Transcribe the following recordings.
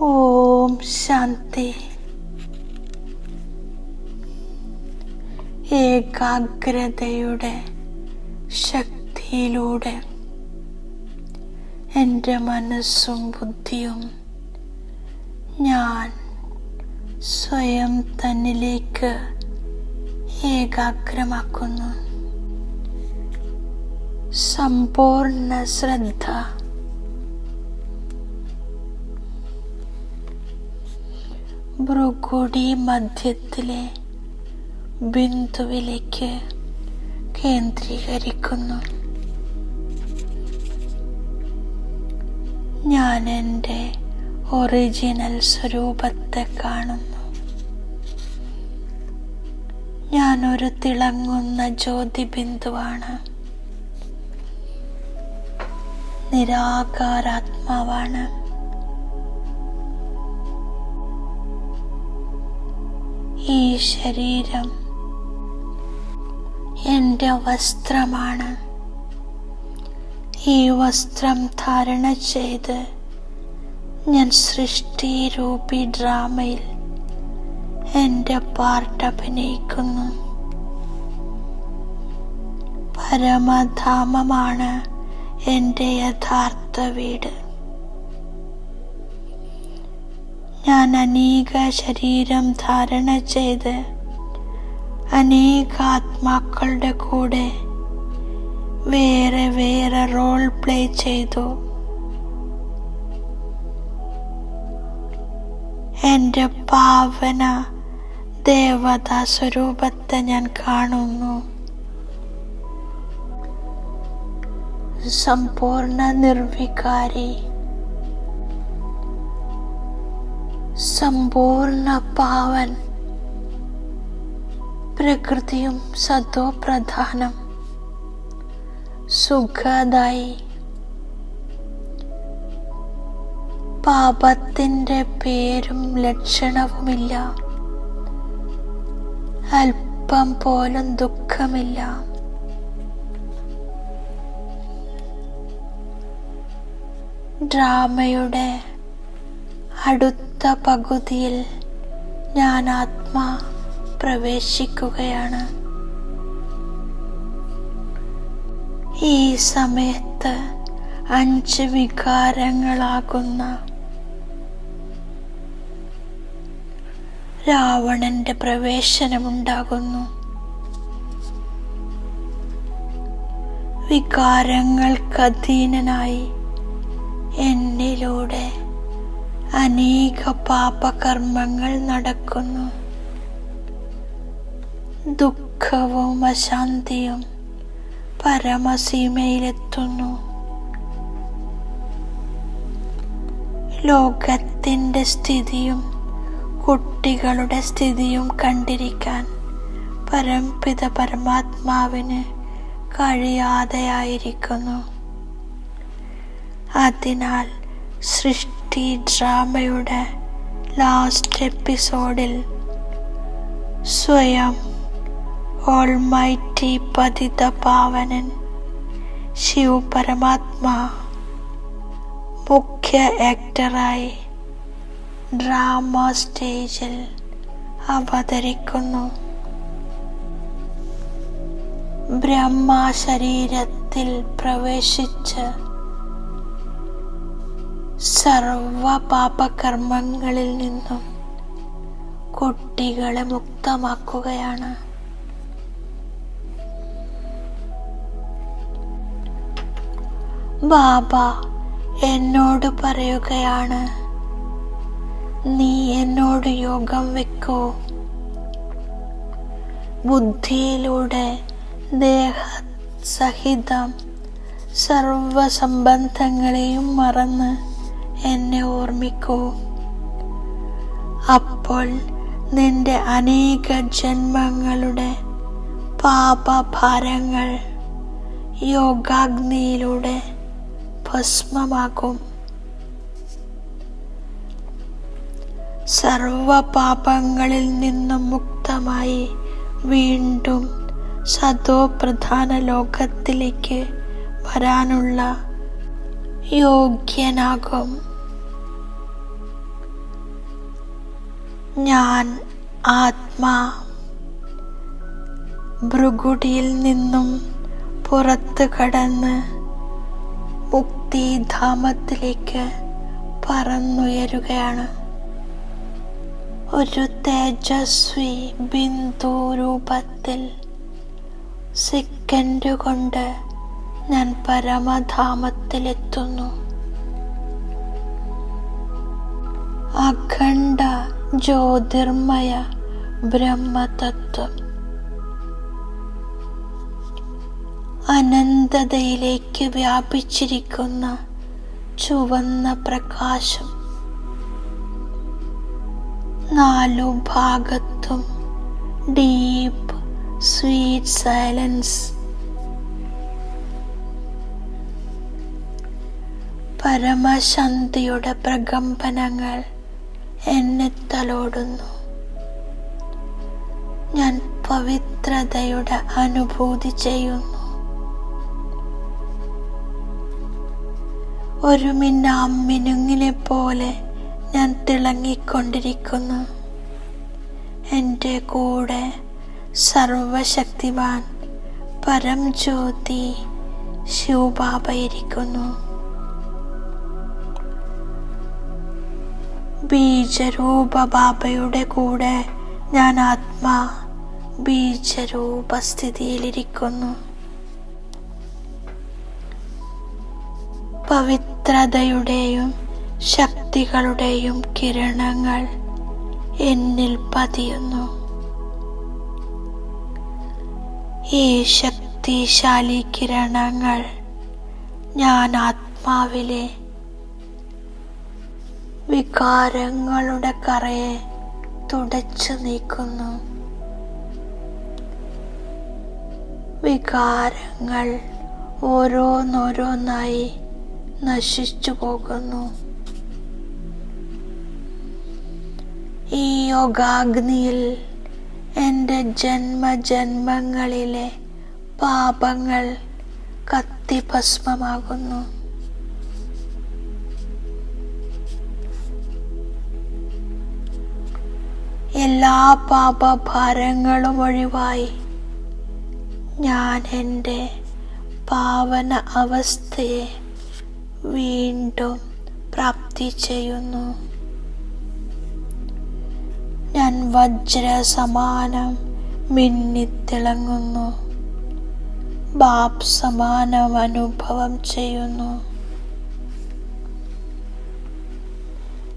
ഓം ശാന്തി. ഏകാഗ്രതയുടെ ശക്തിയിലൂടെ എന്റെ മനസ്സും ബുദ്ധിയും ഞാൻ സ്വയം തന്നിലേക്ക് ഏകാഗ്രമാക്കുന്നു. സമ്പൂർണ ശ്രദ്ധ ഭ്രുകുടി മധ്യത്തിലെ ബിന്ദുവിലേക്ക് കേന്ദ്രീകരിക്കുന്നു. ഞാൻ എന്റെ ഒറിജിനൽ സ്വരൂപത്തെ കാണുന്നു. ഞാൻ ഒരു തിളങ്ങുന്ന ജ്യോതി ബിന്ദുവാണ് നിരാകാരാത്മാവാണ്. ഈ ശരീരം എന്റെ വസ്ത്രമാണ്. ഈ വസ്ത്രം ധാരണ ചെയ്ത് ഞാൻ സൃഷ്ടി രൂപി ഡ്രാമയിൽ എന്റെ പാർട്ട് അഭിനയിക്കുന്നു. പരമധാമമാണ് എന്റെ യഥാർത്ഥ വീട്. ഞാൻ അനേക ശരീരം ധാരണ ചെയ്ത് അനേക ആത്മാക്കളുടെ കൂടെ വേറെ വേറെ റോൾ പ്ലേ ചെയ്തു. എന്റെ പാവന ദേവതാ സ്വരൂപത്തെ ഞാൻ കാണുന്നു. സമ്പൂർണ നിർവികാരി സമ്പൂർണ പാവൻ പ്രകൃതിയും സതോ പ്രധാനം സുഖദായി. പാപത്തിന്റെ പേരും ലക്ഷണവുമില്ല. അല്പം പോലും ദുഃഖമില്ല. ഡ്രാമയുടെ അടുത്ത പകുതിയിൽ ഞാൻ ആത്മാ പ്രവേശിക്കുകയാണ്. ഈ സമയത്ത് അഞ്ച് വികാരങ്ങളാകുന്ന രാവണന്റെ പ്രവേശനമുണ്ടാകുന്നു. വികാരങ്ങൾക്കധീനനായി എന്നിലൂടെ അനേക പാപകർമ്മങ്ങൾ നടക്കുന്നു. ദുഃഖവും അശാന്തിയും പരമസീമയിലെത്തുന്നു. ലോകത്തിന്റെ സ്ഥിതിയും കുട്ടികളുടെ സ്ഥിതിയും കണ്ടിരിക്കാൻ പരംപിത പരമാത്മാവിന് കഴിയാതെയായിരിക്കുന്നു. അതിനാൽ സൃഷ്ടി ഡ്രാമയുടെ ലാസ്റ്റ് എപ്പിസോഡിൽ സ്വയം ഓൾമൈറ്റി പതിത പാവനൻ ശിവ പരമാത്മാ മുഖ്യ ആക്ടറായി ഡ്രാമ സ്റ്റേജിൽ അവതരിക്കുന്നു. ബ്രഹ്മ ശരീരത്തിൽ പ്രവേശിച്ച് സർവ പാപകർമ്മങ്ങളിൽ നിന്നും കുട്ടികളെ മുക്തമാക്കുകയാണ്. ബാബ എന്നോട് പറയുകയാണ് നീ എന്നോട് യോഗം വെക്കൂ. ബുദ്ധിയിലൂടെ ദേഹ സഹിതം സർവസംബന്ധങ്ങളെയും മറന്ന് എന്നെ ഓർമ്മിക്കൂ. അപ്പോൾ നിന്റെ അനേക ജന്മങ്ങളുടെ പാപഭാരങ്ങൾ യോഗാഗ്നിയിലൂടെ ഭസ്മമാകും. സർവ പാപങ്ങളിൽ നിന്നും മുക്തമായി വീണ്ടും സതോ പ്രധാന ലോകത്തിലേക്ക് വരാനുള്ള യോഗ്യനാകും. ഞാൻ ആത്മാ. ഭൃഗുടിയിൽ നിന്നും പുറത്തു കടന്ന് മുക്തിധാമത്തിലേക്ക് പറന്നുയരുകയാണ്. ഒരു തേജസ്വി ബിന്ദു രൂപത്തിൽ സെക്കൻഡ് കൊണ്ട് ഞാൻ പരമധാമത്തിലെത്തുന്നു. അഖണ്ഡ ജ്യോതിർമയ ബ്രഹ്മതത്വം. അനന്തതയിലേക്ക് വ്യാപിച്ചിരിക്കുന്ന ചുവന്ന പ്രകാശം. നാലു ഭാഗത്തും ഡീപ്പ് സ്വീറ്റ് സൈലൻസ്. പരമശാന്തിയുടെ പ്രകമ്പനങ്ങൾ എന്നെ തലോടുന്നു. ഞാൻ പവിത്രതയുടെ അനുഭൂതി ചെയ്യുന്നു. ഒരു മിന്നാം മിനുങ്ങിനെ പോലെ ഞാൻ തിളങ്ങിക്കൊണ്ടിരിക്കുന്നു. എന്റെ കൂടെ സർവശക്തിമാൻ പരം ജ്യോതി ശിവബാബ ഇരിക്കുന്നു. ബീജരൂപ ബാബയുടെ കൂടെ ഞാൻ ആത്മാ ബീജരൂപ സ്ഥിതിയിലിരിക്കുന്നു പവിത്രതയുടെയും ശക്തികളുടെയും കിരണങ്ങൾ എന്നിൽ പതിയുന്നു. ഈ ശക്തിശാലി കിരണങ്ങൾ ഞാൻ ആത്മാവിലെ വികാരങ്ങളുടെ കറയെ തുടച്ചു നീക്കുന്നു. വികാരങ്ങൾ ഓരോന്നോരോന്നായി നശിച്ചു പോകുന്നു. ഈ യോഗാഗ്നിയിൽ എന്റെ ജന്മജന്മങ്ങളിലെ പാപങ്ങൾ കത്തിഭസ്മമാകുന്നു. എല്ലാ പാപഭാരങ്ങളും ഒഴിവായി. ഞാൻ എന്റെ പാവന അവസ്ഥയെ വീണ്ടും പ്രാപ്തി ചെയ്യുന്നു. ഞാൻ വജ്ര സമാനം മിന്നിത്തിളങ്ങുന്നു. ബാപ് സമാനം അനുഭവം ചെയ്യുന്നു.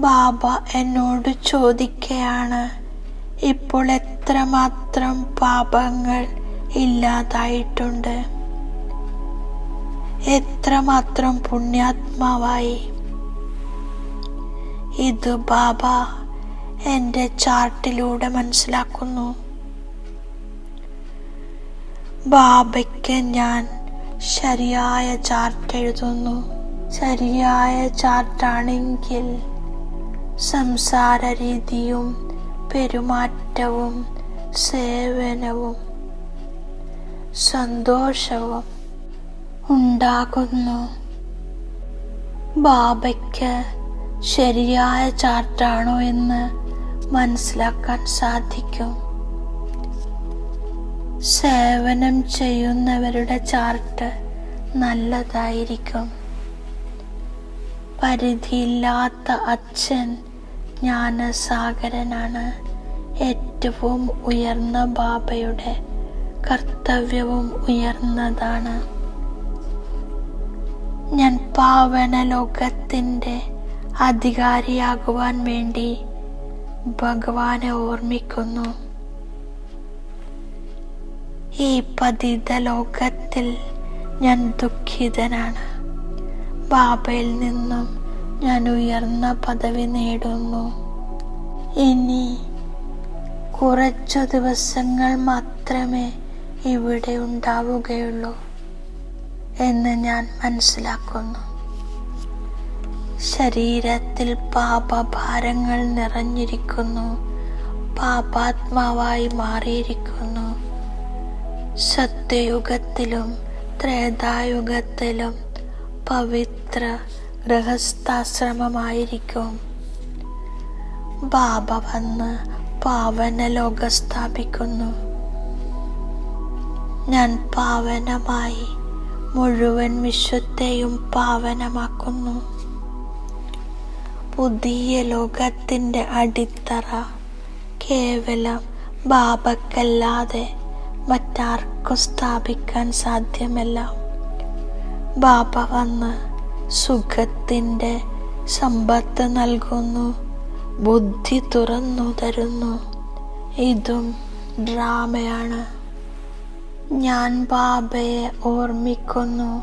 ബാബ എന്നോട് ചോദിക്കുകയാണ് ഇപ്പോൾ എത്രമാത്രം പാപങ്ങൾ ഇല്ലാതായിട്ടുണ്ട്. എത്രമാത്രം പുണ്യാത്മാവായി. ഇത് ബാബ എന്റെ ചാർട്ടിലൂടെ മനസ്സിലാക്കുന്നു. ബാബയ്ക്ക് ഞാൻ ശരിയായ ചാർട്ട് എഴുതുന്നു. ശരിയായ ചാർട്ടാണെങ്കിൽ സംസാര രീതിയും പെരുമാറ്റവും സേവനവും സന്തോഷവും ഉണ്ടാകുന്നു. ബാബയ്ക്ക് ശരിയായ ചാർട്ടാണോ എന്ന് മനസ്സിലാക്കാൻ സാധിക്കും. സേവനം ചെയ്യുന്നവരുടെ ചാർട്ട് നല്ലതായിരിക്കും. പരിധിയില്ലാത്ത അച്ഛൻ ജ്ഞാനസാഗരനാണ്. ഏറ്റവും ഉയർന്ന ബാബയുടെ കർത്തവ്യവും ഉയർന്നതാണ്. ഞാൻ പാവന ലോകത്തിന്റെ അധികാരിയാകുവാൻ വേണ്ടി ഭഗവാനെ ഓർമ്മിക്കുന്നു. ഈ പതിത ലോകത്തിൽ ഞാൻ ദുഃഖിതനാണ്. ബാബയിൽ നിന്നും ഞാൻ ഉയർന്ന പദവി നേടുന്നു. ഇനി കുറച്ചു ദിവസങ്ങൾ മാത്രമേ ഇവിടെ ഉണ്ടാവുകയുള്ളൂ എന്ന് ഞാൻ മനസ്സിലാക്കുന്നു. ശരീരത്തിൽ പാപഭാരങ്ങൾ നിറഞ്ഞിരിക്കുന്നു. പാപാത്മാവായി മാറിയിരിക്കുന്നു. സത്യയുഗത്തിലും ത്രേതായുഗത്തിലും പവിത്ര ഗൃഹസ്ഥാശ്രമമായിരിക്കും. ബാബ വന്ന് പാവന ലോകം സ്ഥാപിക്കുന്നു. ഞാൻ പാവനമായി മുഴുവൻ വിശ്വത്തെയും പാവനമാക്കുന്നു. പുതിയ ലോകത്തിന്റെ അടിത്തറ കേവലം ബാബക്കല്ലാതെ മറ്റാർക്കും സ്ഥാപിക്കാൻ സാധ്യമല്ല. ബാബ വന്ന് സുഖത്തിന്റെ സമ്പത്ത് നൽകുന്നു. ബുദ്ധി തുറന്നു തരുന്നു. ഇതും ഡ്രാമയാണ്. ഞാൻ ബാബയെ ഓർമ്മിക്കുന്നു.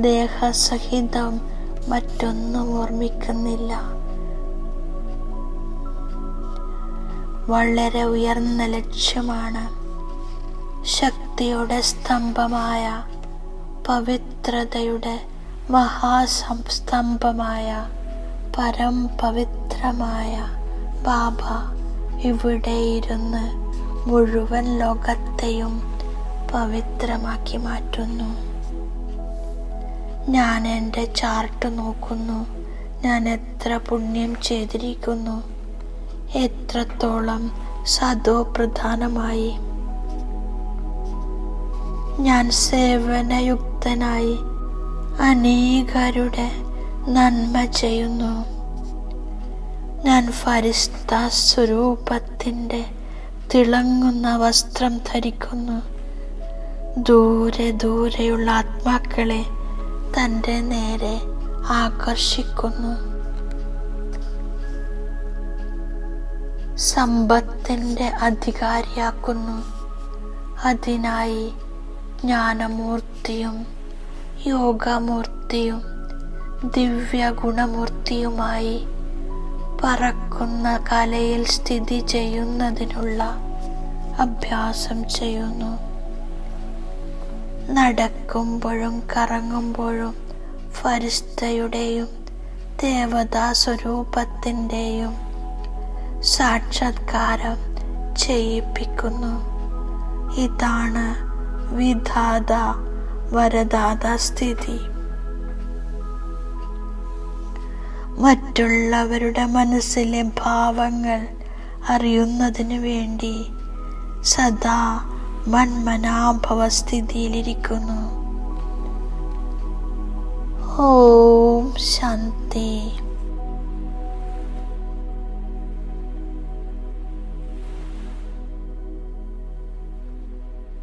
ദേഹസഹിതം മറ്റൊന്നും ഓർമ്മിക്കുന്നില്ല. വളരെ ഉയർന്ന ലക്ഷ്യമാണ്. ശക്തിയുടെ സ്തംഭമായ പവിത്രതയുടെ മഹാസ്തംഭമായ പരം പവിത്രമായ ബാബ ഇവിടെ ഇരുന്ന് മുഴുവൻ ലോകത്തെയും പവിത്രമാക്കി മാറ്റുന്നു. ഞാൻ എന്റെ ചാർട്ട് നോക്കുന്നു. ഞാൻ എത്ര പുണ്യം ചെയ്തിരിക്കുന്നു. എത്രത്തോളം സദോ പ്രധാനമായി ഞാൻ സേവനയുക്തനായി അനേകരുടെ നന്മ ചെയ്യുന്നു. ഞാൻ ഫരിസ്ത സ്വരൂപത്തിന്റെ തിളങ്ങുന്ന വസ്ത്രം ധരിക്കുന്നു. ദൂരെ ദൂരെയുള്ള ആത്മാക്കളെ തന്റെ നേരെ ആകർഷിക്കുന്നു. സമ്പത്തിന്റെ അധികാരിയാക്കുന്നു. അതിനായി ജ്ഞാനമൂർത്തിയും യോഗമൂർത്തിയും ദിവ്യ ഗുണമൂർത്തിയുമായി പറക്കുന്ന കലയിൽ സ്ഥിതി ചെയ്യുന്നതിനുള്ള അഭ്യാസം ചെയ്യുന്നു. നടക്കുമ്പോഴും കറങ്ങുമ്പോഴും ഫരിസ്തയുടെയും ദേവതാ സ്വരൂപത്തിന്റെയും സാക്ഷാത്കാരം ചെയ്യിപ്പിക്കുന്നു. ഇതാണ് വിധാത വരദാത സ്ഥിതി. മറ്റുള്ളവരുടെ മനസ്സിലെ ഭാവങ്ങൾ അറിയുന്നതിന് വേണ്ടി സദാ മന്മനാഭവ സ്ഥിതിയിലിരിക്കുന്നു ഓം ശാന്തി.